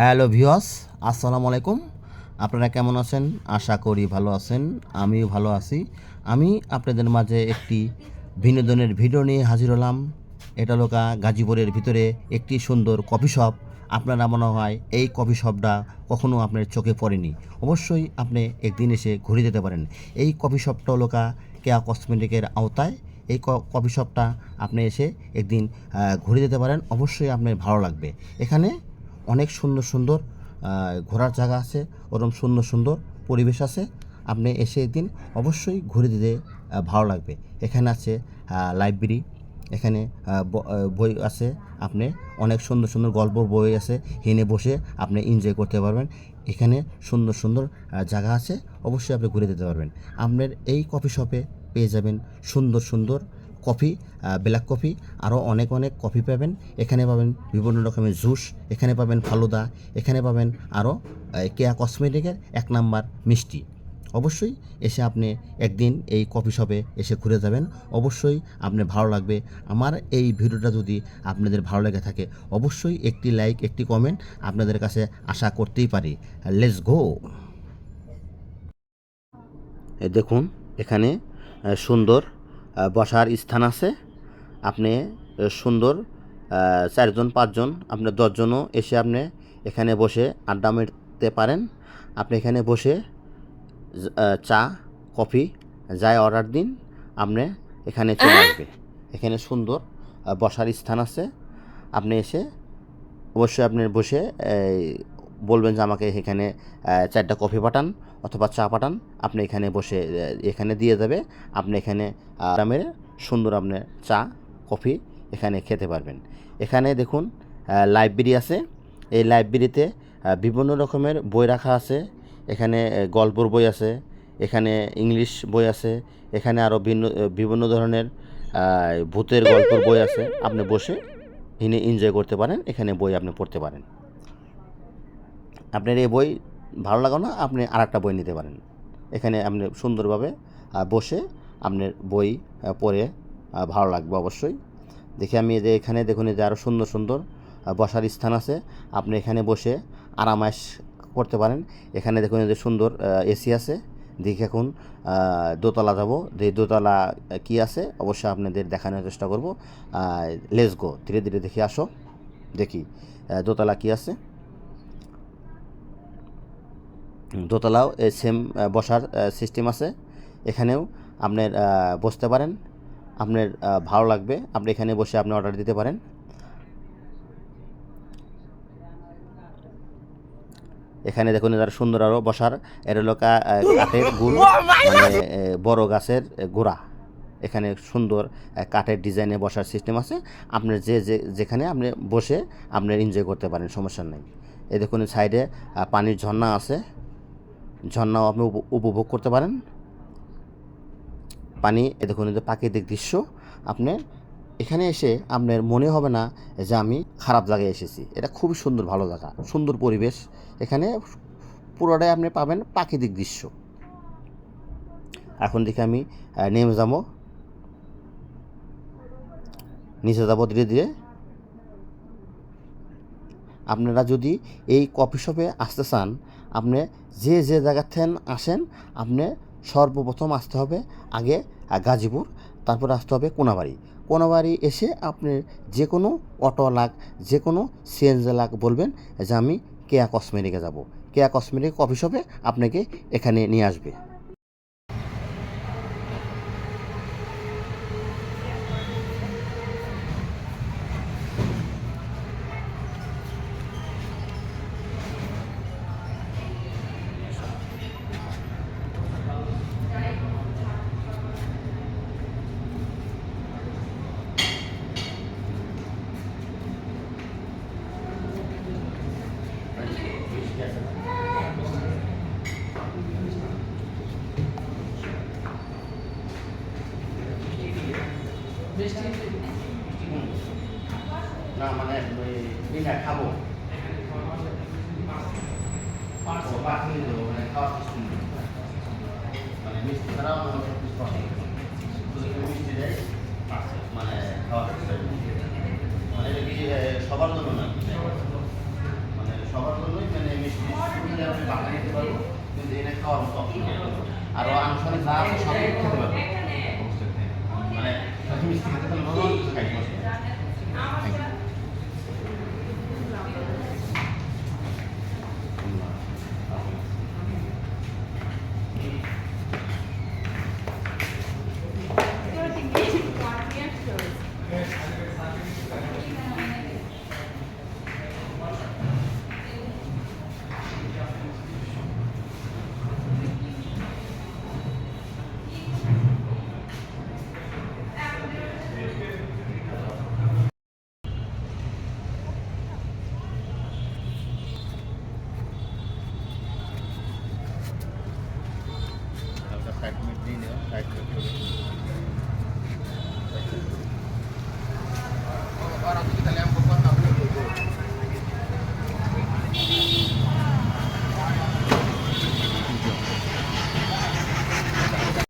Hello ভিওস আসসালামু আলাইকুম। আপনারা কেমন আছেন? আশা করি ভালো আছেন, আমিও ভালো আছি। আমি আপনাদের মাঝে একটি বিনোদনের ভিডিও নিয়ে হাজির হলাম। এটা লোকা গাজীপুরের ভিতরে একটি সুন্দর কফি শপ। আপনারা মনে হয় এই কফি শপটা কখনো আপনার চোখে পড়েনি। অবশ্যই আপনি একদিন এসে ঘুরে যেতে পারেন। এই কফি শপটা লোকা কেয়া কসমেটিকের আওতায়। এই কফি শপটা আপনি এসে একদিন ঘুরে যেতে পারেন। অবশ্যই আপনার ভালো লাগবে। এখানে অনেক সুন্দর সুন্দর ঘোরার জায়গা আছে ওরকম সুন্দর সুন্দর পরিবেশ আছে। আপনি এসে একদিন অবশ্যই ঘুরে দিতে ভালো লাগবে। এখানে আছে লাইব্রেরি, এখানে বই আছে, আপনি অনেক সুন্দর সুন্দর গল্প বই আছে, হেনে বসে আপনি এনজয় করতে পারবেন। এখানে সুন্দর সুন্দর জায়গা আছে, অবশ্যই আপনি ঘুরে দিতে পারবেন। আপনার এই কফি শপে পেয়ে যাবেন সুন্দর সুন্দর কফি ব্ল্যাক কফি, আরও অনেক অনেক কফি পাবেন। এখানে পাবেন বিভিন্ন রকমের জুস, এখানে পাবেন ফালুদা, এখানে পাবেন আরও কেয়া কসমেটিকের এক নাম্বার মিষ্টি। অবশ্যই এসে আপনি একদিন এই কফি শপে এসে ঘুরে যাবেন। অবশ্যই আপনার ভালো লাগবে। আমার এই ভিডিওটা যদি আপনাদের ভালো লেগে থাকে, অবশ্যই একটি লাইক, একটি কমেন্ট আপনাদের কাছে আশা করতেই পারি। লেটস গো দেখুন, এখানে সুন্দর বসার স্থান আছে। আপনি সুন্দর চারজন পাঁচজন আপনি দশজনও এসে আপনি এখানে বসে আড্ডা মারতে পারেন। আপনি এখানে বসে চা কফি যাই অর্ডার দিন আপনি এখানে চলে আসবে। এখানে সুন্দর বসার স্থান আছে। আপনি এসে অবশ্যই আপনি বসে এই, বলবেন যে আমাকে এখানে চারটা কফি পাঠান অথবা চা পাঠান। আপনি এখানে বসে এখানে দিয়ে দেবে আপনি এখানে আরামের সুন্দর আপনি চা, কফি এখানে খেতে পারবেন। এখানে দেখুন লাইব্রেরি আছে। এই লাইব্রেরিতে বিভিন্ন রকমের বই রাখা আছে। এখানে গল্পর বই আছে। এখানে ইংলিশ বই আছে। এখানে আরও ভিন্ন বিভিন্ন ধরনের ভূতের গল্পের বই আছে। আপনি বসে এনে এনজয় করতে পারেন। এখানে বই আপনি পড়তে পারেন। আপনার এই বই ভালো লাগো না, আপনি আর একটা বই নিতে পারেন। এখানে আপনি সুন্দরভাবে বসে আপনার বই পড়ে ভালো লাগবে অবশ্যই। দেখি আমি যে এখানে দেখুন যে আরও সুন্দর সুন্দর বসার স্থান আছে। আপনি এখানে বসে আরামাস করতে পারেন। এখানে দেখুন যে সুন্দর এসি আছে। দেখি এখন দোতলা যাব। যে দোতলা কি আছে অবশ্যই আপনাদের দেখানোর চেষ্টা করব। লেস গো, ধীরে ধীরে দেখি আসো। দেখি দোতলা কি আছে। দোতলাও এই সেম বসার সিস্টেম আছে। এখানেও আপনার বসতে পারেন। আপনার ভালো লাগবে। আপনি এখানে বসে আপনি অর্ডার দিতে পারেন। এখানে দেখুন যারা সুন্দর আরও বসার। এর হলো কা- কাঠের গুল মানে বড় গাছের গোড়া। এখানে সুন্দর কাঠের ডিজাইনে বসার সিস্টেম আছে। আপনার যে যে যেখানে আপনি বসে আপনি এনজয় করতে পারেন সমস্যা নেই। এই দেখুন সাইডে পানির ঝর্ণা আছে। ঝর্ণাও আপনি উপ- উপভোগ করতে পারেন। পানি, এ দেখুন যে প্রাকৃতিক দৃশ্য। আপনি এখানে এসে আপনার মনে হবে না যে আমি খারাপ জায়গায় এসেছি। এটা খুবই সুন্দর, ভালো জায়গা, সুন্দর পরিবেশ। এখানে পুরোটাই আপনি পাবেন প্রাকৃতিক দৃশ্য। এখন দেখি আমি নেমে যাব। নিচে যাব ধীরে ধীরে। আপনারা যদি এই কফি শপে আসতে চান আপনি যে যে জায়গা থেকে আসেন, আপনি সর্বপ্রথম আসতে হবে আগে গাজীপুর, তারপর আসতে হবে কোনাবাড়ি। কোনাবাড়ি এসে আপনি যে কোনো অটো লাগ যে কোনো সিএনজিলাক বলবেন যে আমি কেয়া কসমেটিকে যাব। কেয়া কসমেটিক অফিস হবে, আপনাকে এখানে নিয়ে আসবে। না মানে এটা খাব। মানে মিষ্টি একটু মিষ্টি মানে মানে সবার না? মানে সবার জন্য যে আপনি বাসা নিতে পারব, কিন্তু এটা খাওয়ার আরও মানে মিষ্টি খেতে পারলে ভালো কিছু খাইতে পারব